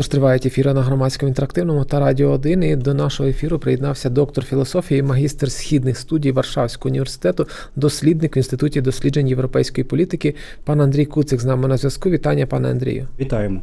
Отож тривають ефіри на громадському інтерактивному та радіо 1. І до нашого ефіру приєднався доктор філософії, магістр східних студій Варшавського університету, дослідник в інституті досліджень європейської політики. Пан Андрій Куцик з нами на зв'язку. Вітання, пане Андрію. Вітаємо.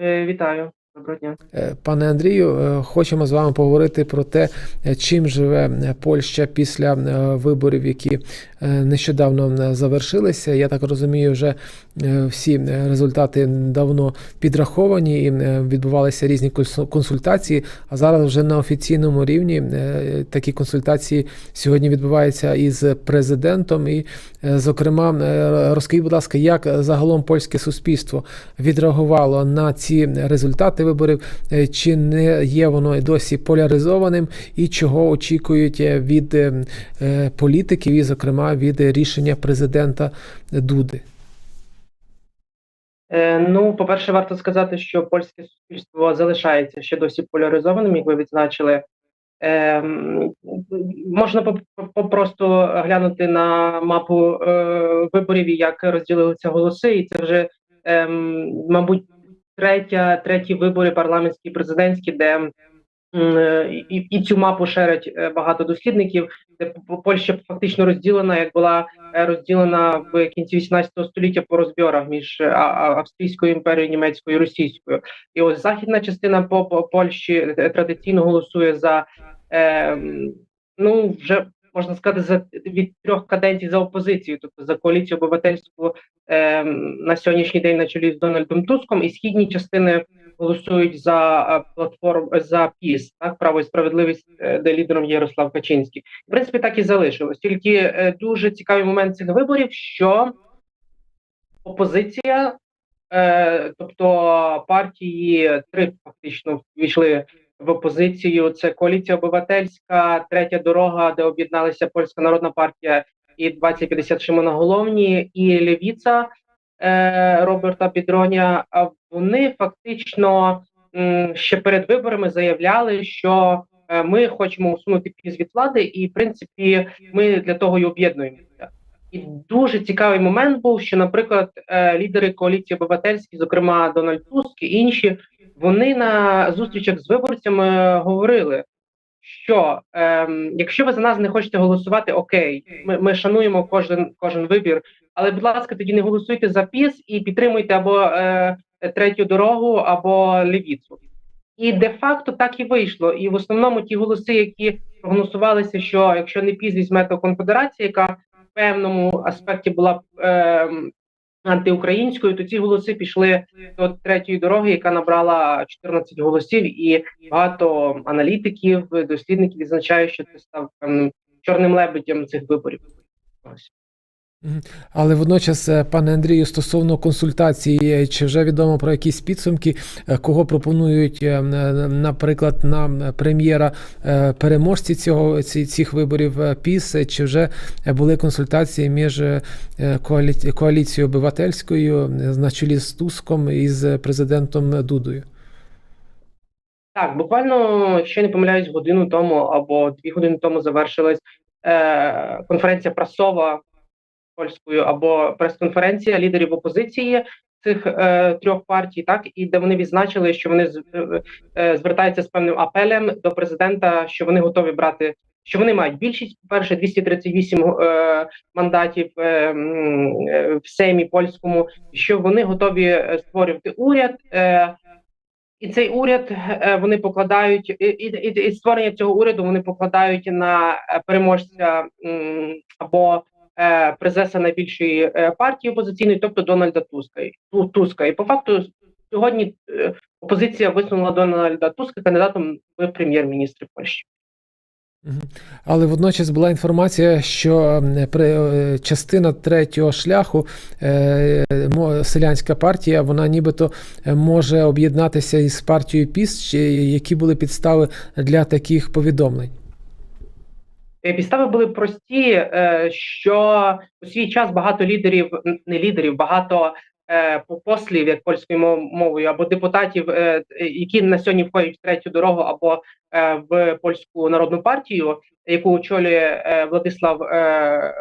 Е, Вітаю, доброго дня. Е, Пане Андрію, е, хочемо з вами поговорити про те, е, чим живе Польща після виборів, які нещодавно завершилися. Я так розумію, вже всі результати давно підраховані і відбувалися різні консультації. А зараз вже на офіційному рівні такі консультації сьогодні відбуваються із президентом. І, зокрема, розкажіть, будь ласка, як загалом польське суспільство відреагувало на ці результати виборів, е, чи не є воно досі поляризованим, і чого очікують е, від е, е, політиків, і, зокрема, від рішення президента Дуди? Е, Ну, по-перше, варто сказати, що польське суспільство залишається ще досі поляризованим, як ви відзначили. Ем, можна по- по- глянути на мапу е, виборів, і як розділилися голоси, і це вже, ем, мабуть, третя, треті вибори парламентські, президентські, де е, і, і цю мапу шерять е, багато дослідників, де Польща фактично розділена, як була е, розділена в кінці 18 століття по розборах між Австрійською імперією, німецькою і російською. І ось західна частина по, по Польщі традиційно голосує за е, ну вже можна сказати за від трьох каденцій за опозицію, тобто за коаліцію обивательську е, на сьогоднішній день на чолі з Дональдом Туском, і східні частини голосують за е, платформ за ПІС, так право і справедливість, е, де лідером Ярослав Качинський. В принципі, так і залишилось. Тільки е, дуже цікавий момент цих виборів, що опозиція, е, тобто партії три фактично ввійшли в опозицію. Це коаліція обивательська, третя дорога, де об'єдналися Польська Народна партія і 2050 Шимона Головні, і Левіца е, Роберта Підроня. А вони фактично м, ще перед виборами заявляли, що е, ми хочемо усунути піз від влади, і в принципі ми для того і об'єднуємося. І дуже цікавий момент був, що, наприклад, е, лідери коаліції обивательські, зокрема Дональд Туск і інші, вони на зустрічах з виборцями говорили, що ем, якщо ви за нас не хочете голосувати, окей, ми, ми шануємо кожен кожен вибір, але будь ласка, тоді не голосуйте за ПІС і підтримуйте або е, третю дорогу, або левіцу. І де-факто так і вийшло. І в основному ті голоси, які проголосувалися, що якщо не ПІС візьме, то конфедерація, яка певному аспекті була е, антиукраїнською, то ці голоси пішли до третьої дороги, яка набрала 14 голосів, і багато аналітиків, дослідників відзначають, що це став певним чорним лебедем цих виборів. Але водночас, е, пане Андрію, стосовно консультації, е, чи вже відомо про якісь підсумки, е, кого пропонують, наприклад, на прем'єра переможці цього цих виборів ПІС, чи вже були консультації між коалі- коаліцією обивательською на чолі з Туском і з президентом Дудою? Так, буквально, я не помиляюсь, годину тому або дві години тому завершилась конференція прасова польською або прес-конференція лідерів опозиції цих е, трьох партій, так і де вони відзначили, що вони з- е, е, звертаються з певним апелем до президента, що вони готові брати, що вони мають більшість. Перше, 238 е, мандатів е, е, в Сеймі польському, що вони готові е, створювати уряд. Е, і цей уряд вони покладають, і, і, і, створення цього уряду вони покладають на переможця або президента найбільшої е, партії опозиційної, тобто Дональда Туска. І- Туска. І по факту сьогодні е, опозиція висунула Дональда Туска кандидатом в прем'єр-міністри Польщі. Але водночас була інформація, що при е, частина третього шляху е, селянська партія, вона нібито е, може об'єднатися із партією ПІС, які були підстави для таких повідомлень. Е, Підстави були прості, е, що у свій час багато лідерів, не лідерів, багато е, по- послів, як польською мов- мовою, або депутатів, які на сьогодні входять в третю дорогу, або в польську народну партію, яку очолює Владислав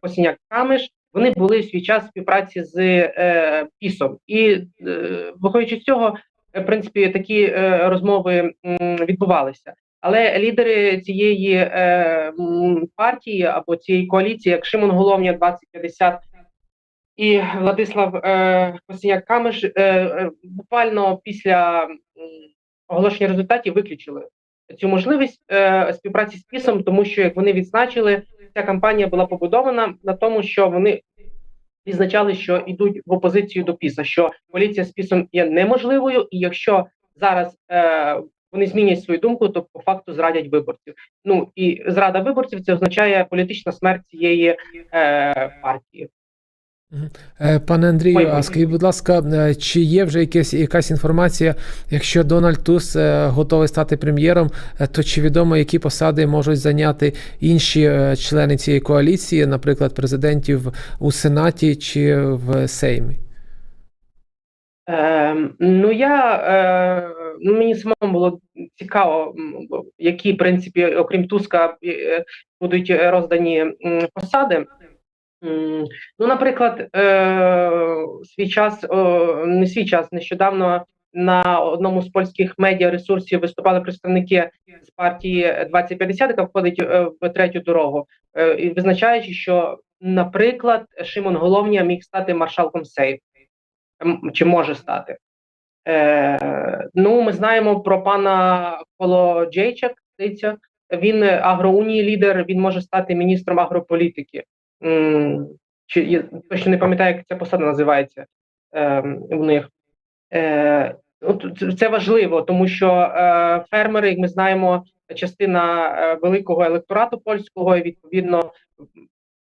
Косіняк Камиш. вони були в свій час в співпраці з ПІСом. І виходячи з цього, в принципі, такі розмови відбувалися. Але лідери цієї е, партії або цієї коаліції, як Шимон Головня 2050 і Владислав е, Косиняк Камиш, е, е, буквально після оголошення результатів виключили цю можливість е, співпраці з ПІСом, тому що як вони відзначили, ця кампанія була побудована на тому, що вони відзначали, що йдуть в опозицію до ПІСа, що коаліція з ПІСом є неможливою, і якщо зараз е, вони змінять свою думку, то по факту зрадять виборців. Ну і зрада виборців це означає політична смерть цієї е, партії. Е, Пане Андрію, а скажіть, будь ласка, е, чи є вже якась, якась інформація, якщо Дональд Туск е, готовий стати прем'єром, то чи відомо, які посади можуть зайняти інші члени цієї коаліції, наприклад, президентів у Сенаті чи в Сеймі? Е, ну я е, ну мені самому було цікаво, які в принципі, окрім Туска, е, будуть роздані посади. Ну, наприклад, е, свій час, о, не свій час, нещодавно на одному з польських медіаресурсів виступали представники з партії 2050, яка входить е, в третю дорогу, е, і визначаючи, що, наприклад, Шимон Головня міг стати маршалком Сейф, чи може стати. Е, ну, ми знаємо про пана Колоджейчак, здається, він агроунії лідер, він може стати міністром агрополітики. Чи я точно не пам'ятаю, як ця посада називається е, в них. Е, це важливо, тому що е, фермери, як ми знаємо, частина е, великого електорату польського, і відповідно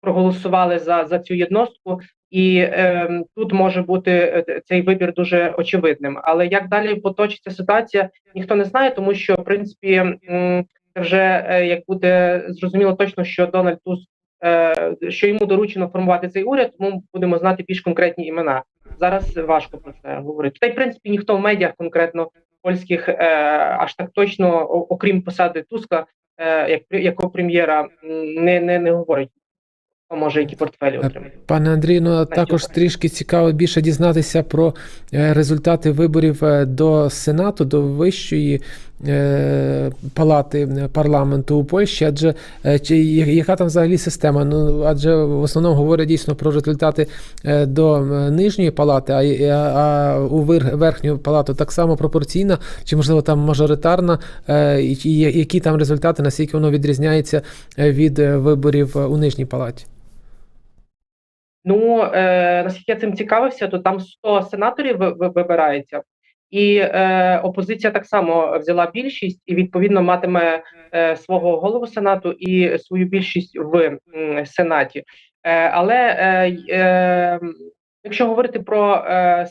проголосували за, за цю єдностку, і е, тут може бути е, цей вибір дуже очевидним. Але як далі поточиться ситуація, ніхто не знає, тому що в принципі вже е, як буде зрозуміло точно, що Дональд Туск, е, що йому доручено формувати цей уряд, тому будемо знати більш конкретні імена. Зараз важко про це говорити. Та й в принципі ніхто в медіах конкретно польських е, аж так точно, окрім посади Туска, е, як якого прем'єра, не, не, не говорить. Може які портфелі отримати. Пане Андрію, ну також трішки цікаво більше дізнатися про е, результати виборів е, до Сенату, до вищої е, палати е, парламенту у Польщі. Адже е, чи яка там взагалі система? Ну адже в основному говорять дійсно про результати е, до е, нижньої палати, а, а, у вер- верхню палату так само пропорційна, чи можливо там мажоритарна, е, і, які там результати, наскільки воно відрізняється е, від е, виборів е, у нижній палаті? Ну е, наскільки я цим цікавився, то там 100 сенаторів ви- ви- вибирається, і е, опозиція так само взяла більшість і відповідно матиме е, свого голову сенату і свою більшість в м, сенаті. Е, але е, е, якщо говорити про е,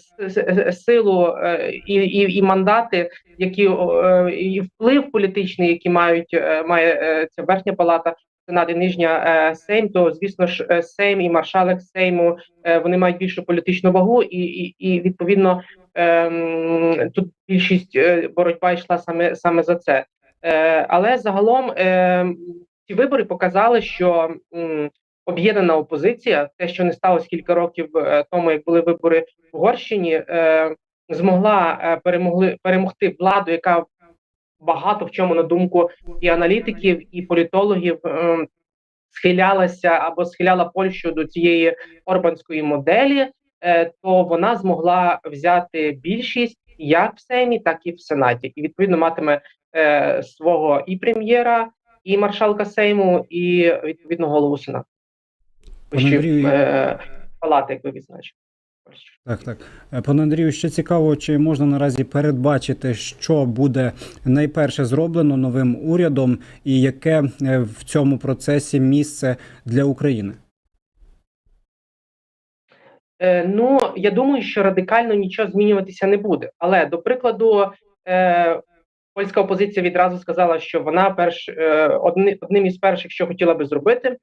силу е, і, і, і мандати, які е, і вплив політичний, який мають е, має е, ця верхня палата. Сенат і нижня е, Сейм, то звісно ж е, Сейм і маршалок Сейму е, вони мають більшу політичну вагу, і, і, і відповідно ем, тут більшість боротьба йшла саме саме за це. Е, але загалом е, ці вибори показали, що м, об'єднана опозиція, те, що не сталося кілька років тому, як були вибори в Угорщині, е, змогла перемогли перемогти владу, яка багато в чому на думку і аналітиків, і політологів ем, схилялася або схиляла Польщу до цієї орбанської моделі, е, то вона змогла взяти більшість як в Сеймі, так і в Сенаті, і відповідно матиме е, свого і прем'єра, і маршалка Сейму, і відповідно голову Сенату. Е, палати, як ви відзначили. Так, так. Е, Пане Андрію, ще цікаво, чи можна наразі передбачити, що буде найперше зроблено новим урядом, і яке е, в цьому процесі місце для України? Е, ну, я думаю, що радикально нічого змінюватися не буде. Але до прикладу, е, польська опозиція відразу сказала, що вона перш е, одни, одним із перших, що хотіла би зробити,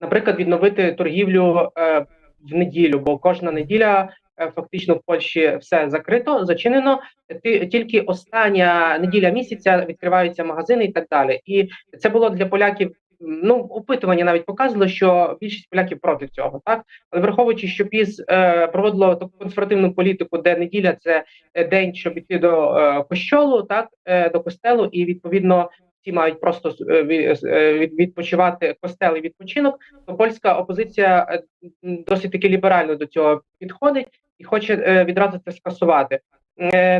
наприклад, відновити торгівлю е, в неділю, бо кожна неділя е, фактично в Польщі все закрито, зачинено. Ти тільки остання неділя місяця відкриваються магазини і так далі. І це було для поляків ну опитування навіть показувало, що більшість поляків проти цього, так але враховуючи, що ПІС е, проводило таку консервативну політику, де неділя це е, день, щоб іти до е, кощолу, так е, до костелу, і відповідно всі мають просто е, е, від- відпочивати костел і відпочинок. То польська опозиція е, досить таки ліберально до цього підходить і хоче відразу це скасувати.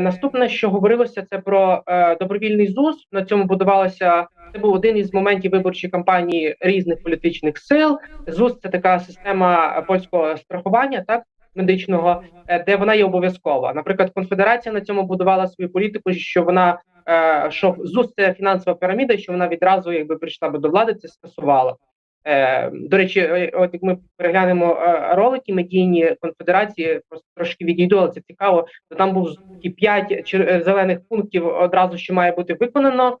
Наступне, що говорилося, це про добровільний ЗУС. На цьому будувалося. Це був один із моментів виборчої кампанії різних політичних сил. ЗУС це така система польського страхування, так медичного, де вона є обов'язкова. Наприклад, конфедерація на цьому будувала свою політику, що вона що ЗУС це фінансова піраміда, що вона відразу, якби прийшла би до влади, це скасувала. Е, до речі, е, от як ми переглянемо е, ролики медійні конфедерації, просто трошки відійду, але це цікаво. То там був такі п'ять е, зелених пунктів одразу, що має бути виконано,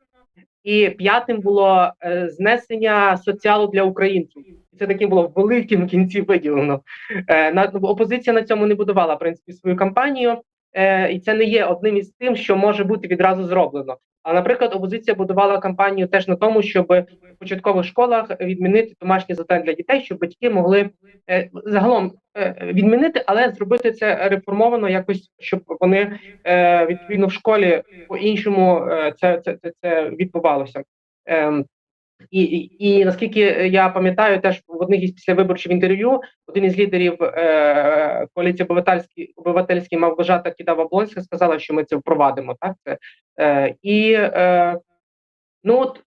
і п'ятим було е, знесення соціалу для українців. Це таким було великим в кінці виділено. Е, на опозиція на цьому не будувала в принципі свою кампанію, е, і це не є одним із тим, що може бути відразу зроблено. А наприклад, опозиція будувала кампанію теж на тому, щоб в початкових школах відмінити домашні завдання для дітей, щоб батьки могли е, загалом е, відмінити, але зробити це реформовано, якось щоб вони е, відповідно в школі по іншому е, це, це, це, це відбувалося. Ем, і, і, і наскільки я пам'ятаю, теж в одних із післявиборчих інтерв'ю один із лідерів е, коаліції обивательській обивательській Мавгожата Кідава Блонська сказала, що ми це впровадимо. Так це е, і е, ну от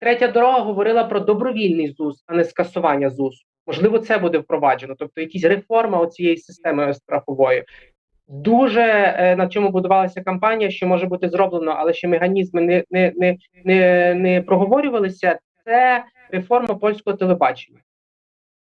третя дорога говорила про добровільний ЗУС, а не скасування ЗУС. Можливо, це буде впроваджено, тобто якісь реформа оцієї системи страхової. Дуже е, на чому будувалася кампанія, що може бути зроблено, але ще механізми не, не, не, не, не проговорювалися. Це реформа польського телебачення,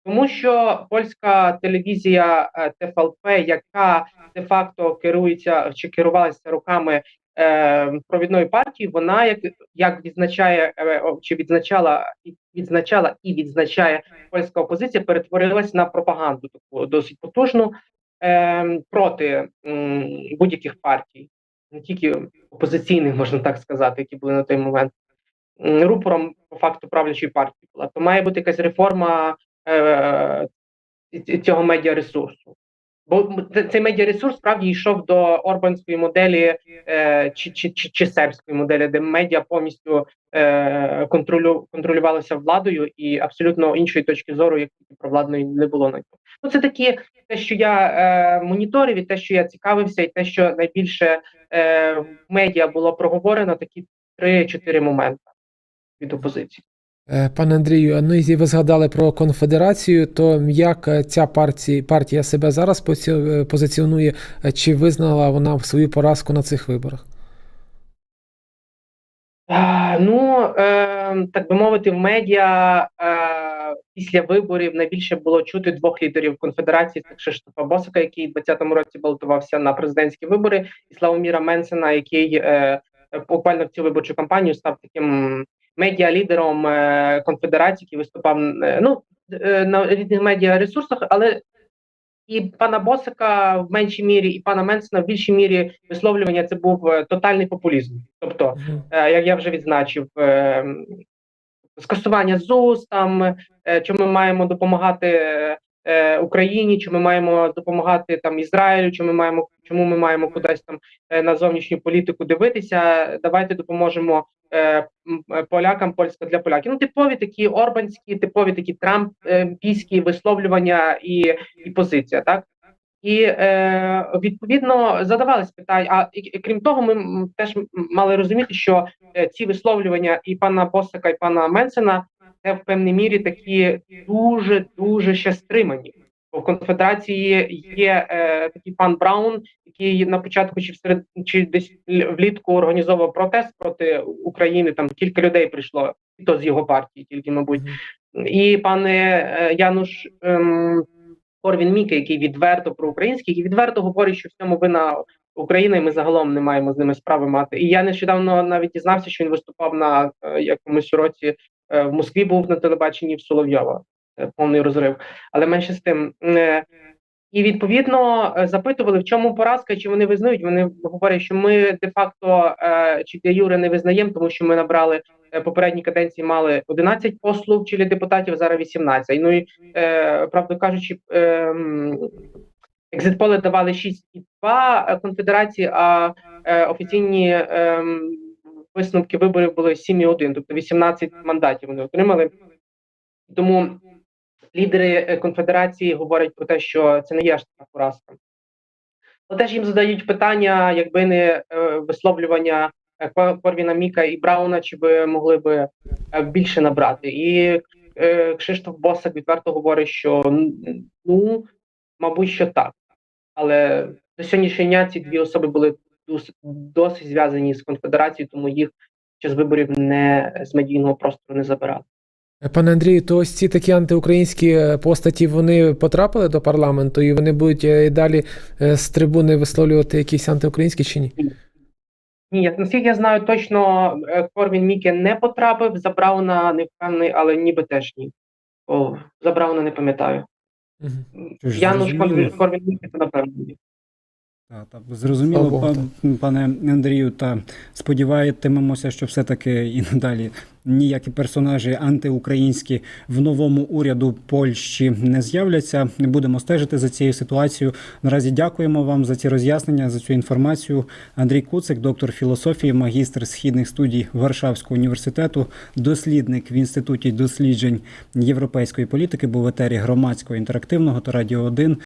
тому що польська телевізія е, ТФЛП, яка де-факто керується чи керувалася руками е, провідної партії, вона як, як відзначає е, чи відзначала відзначала і відзначає польська опозиція, перетворилась на пропаганду таку досить потужну е, проти будь-яких партій, не тільки опозиційних, можна так сказати, які були на той момент. Рупором по факту правлячої партії була. То має бути якась реформа е, цього медіаресурсу. Бо цей медіаресурс справді йшов до орбанської моделі е, чи, чи, чи, чи сербської моделі, де медіа повністю е, контролю, контролювалося владою, і абсолютно іншої точки зору, як провладної, не було на цьому. Ну це такі те, що я е, моніторив, і те, що я цікавився, і те, що найбільше е, в медіа було проговорено, такі три-чотири моменти від опозиції. Е, Пане Андрію, ну і ви згадали про конфедерацію. То як е, ця партія, партія себе зараз е, позиціонує? Чи визнала вона свою поразку на цих виборах? Ну, так би мовити, в медіа після виборів найбільше було чути двох лідерів конфедерації: це Кшиштофа Босика, який у 2020 році балотувався на президентські вибори, і Славоміра Менсена, який буквально в цю виборчу кампанію став таким медіа-лідером е, конфедерації, який виступав е, ну, е, на різних медіа-ресурсах, але і пана Босика в меншій мірі, і пана Менсена в більшій мірі висловлювання це був тотальний популізм. Тобто, як я вже відзначив, скасування ЗУС, там чи ми маємо допомагати Україні, чи ми маємо допомагати там Ізраїлю, чи ми маємо чому ми маємо кудись там на зовнішню політику дивитися. Давайте допоможемо полякам, польська для поляків. Ну, типові такі орбанські, типові такі трампійські висловлювання і, і позиція, так. І е, відповідно задавались питання. А і, і крім того, ми теж мали розуміти, що е, ці висловлювання і пана Босика, і пана Менсена це в певній мірі такі дуже дуже ще стримані. В конфедерації є е, такий пан Браун, який на початку чи всеред чи десь влітку організовував протест проти України. Там кілька людей прийшло, і то з його партії, тільки мабуть і пане е, Януш ем, Корвін Міке, який відверто проукраїнський, який відверто говорить, що в цьому вина України, і ми загалом не маємо з ними справи мати. І я нещодавно навіть дізнався, що він виступав на е, якомусь році е, в Москві, був на телебаченні в Соловйова. Е, Повний розрив. Але менше з тим. е, І відповідно е, запитували, в чому поразка, чи вони визнають. Вони говорять, що ми де-факто чи де юре не визнаємо, тому що ми набрали попередні каденції, мали 11 послуг чи депутатів, зараз 18. Ну і правду кажучи, екзитполи давали 6,2 конфедерації, а офіційні висновки виборів були 7,1, тобто 18 мандатів вони отримали. Тому лідери е, конфедерації говорять про те, що це не є аж така поразка. Але теж їм задають питання, якби не е, висловлювання е, Корвіна Міка і Брауна, чи би могли би більше набрати. І Кшиштоф Босак відверто говорить, що ну, мабуть, що так. Але до сьогоднішнього ці дві особи були дос- досить зв'язані з конфедерацією, тому їх під час виборів не з медійного простору не забирали. Е, Пане Андрію, то ось ці такі антиукраїнські е, постаті вони потрапили до парламенту і вони будуть е, і далі з трибуни висловлювати якісь антиукраїнські чи ні? Ні, наскільки я знаю, точно Корвін Міке не потрапив, за Брауна не впевнений, але ніби теж ні. О, за Брауна не пам'ятаю. Ж, Януш Корвін Міке, це напевно. Так, зрозуміло, Богу, пан- пане Андрію. Та сподіваємося, що все-таки і надалі ніякі персонажі антиукраїнські в новому уряду Польщі не з'являться. Не будемо стежити за цією ситуацією. Наразі дякуємо вам за ці роз'яснення, за цю інформацію. Андрій Куцик, доктор філософії, магістр східних студій Варшавського університету, дослідник в інституті досліджень європейської політики, був в етері громадського інтерактивного та радіо 1